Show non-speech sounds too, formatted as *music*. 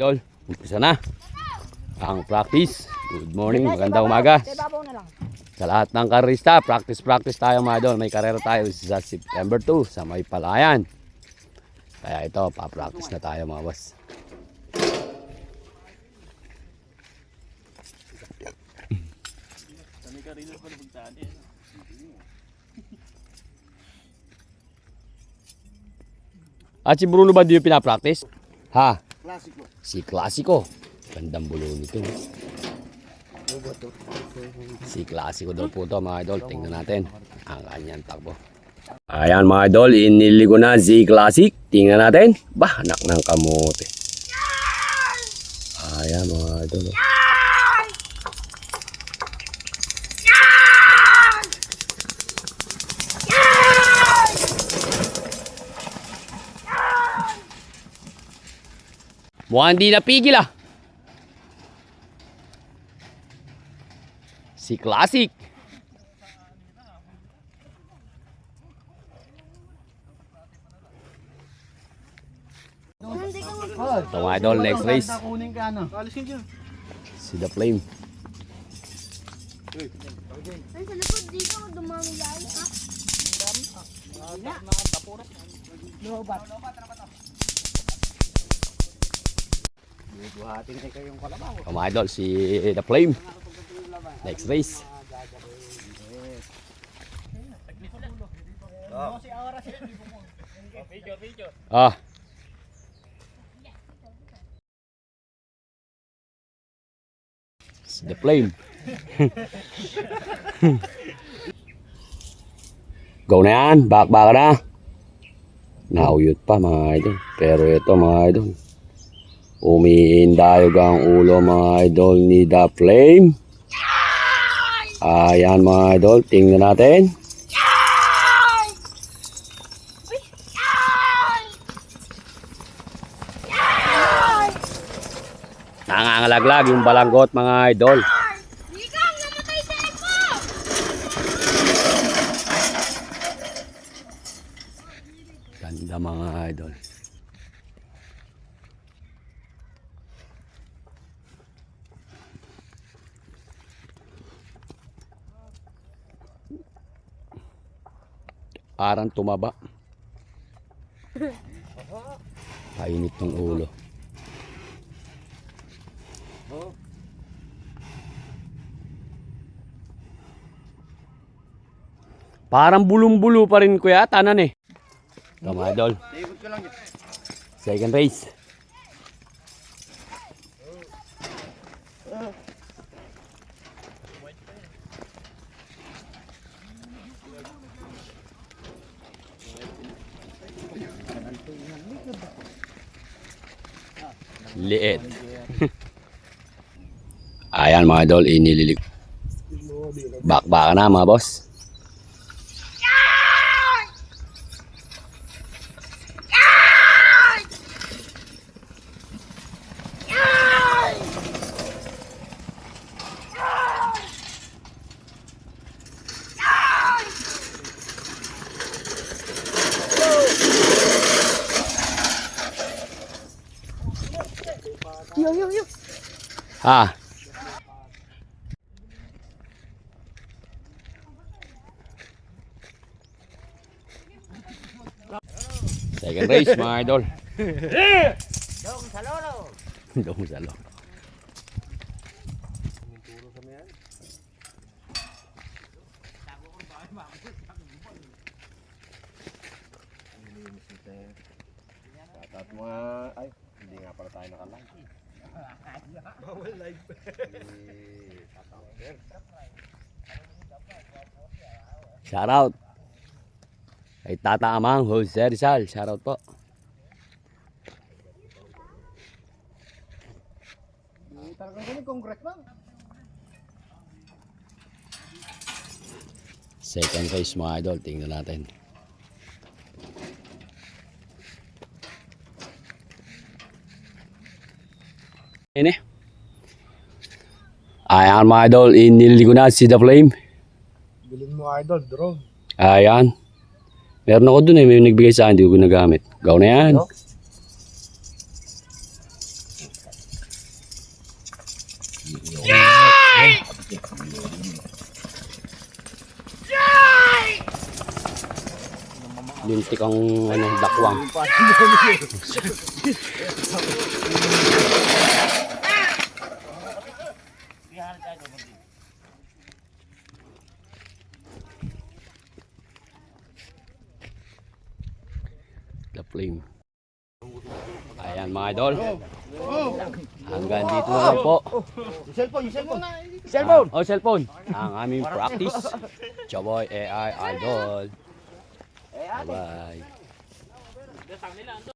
Idol, umpisa na. Ang practice. Good morning, magandang umaga. Sa lahat ng karista, practice practice tayo mga idol. May karera tayo sa September 2 sa May Palayan. Kaya ito, pa-practice na tayo mga boss. At si Bruno ba di yung pinapractice? Ha? Klasiko. Si Klasiko. Gandang bulo nito. Si Klasiko daw po to mga idol. Tingnan natin ang kanyang takbo. Ayan mga idol, iniligo na si Classic. Tingnan natin. Bah, anak ng kamote. Ayan mga idol. oh. Mukhang hindi napigil ah. Si Classic. Ito mga idol, next race. Kunin ka ano? Alisin dyan. Si The Flame. Ay, sa likod dito, dumami lahat. Ha? Buhatin ay kayong kalabaw. Ito mga idol, si The Flame. Next race. Ah. Si The Flame. *laughs* Go na yan. Back back na. Nauyot pa mga idol. Pero ito mga idol. Umiindayog ang ulo mga idol ni The Flame. Ayan mga idol. Tingnan natin. Nangangalaglag yung balanggot mga idol. Ganda mga idol. Parang tumaba. *laughs* Painit ng ulo. Parang bulong-bulo pa rin kuya, tanan eh. Ito mga idol. Second race. Liit. *laughs* Ayan mga idol, inililig. Bakbaka na mga boss. Yo, yo, yo. Ha? Second race mga idol. Dong sa lolo. Dong sa loob. At mga, ay, pala tayo nakalang. Bawal live. Shout out. Kay Tata Amang, Jose Rizal. Shout out po. Talagang kami, congressman. Second race mga idol. Tingnan natin. Ini. Ayan mga idol. Inili ko na si The Flame. Bilin mo idol, drone. Ayan. Meron ako dun eh. May nagbigay sa akin. Hindi ko ginagamit. Gaw na yan. No? Bintik ang ano, dakwang. The flame. Ayan mga idol. Hanggang dito na lang po. Yung cellphone, yung cellphone. Cellphone! oh, cellphone. Ang aming practice. Chaboy AI Idol. bye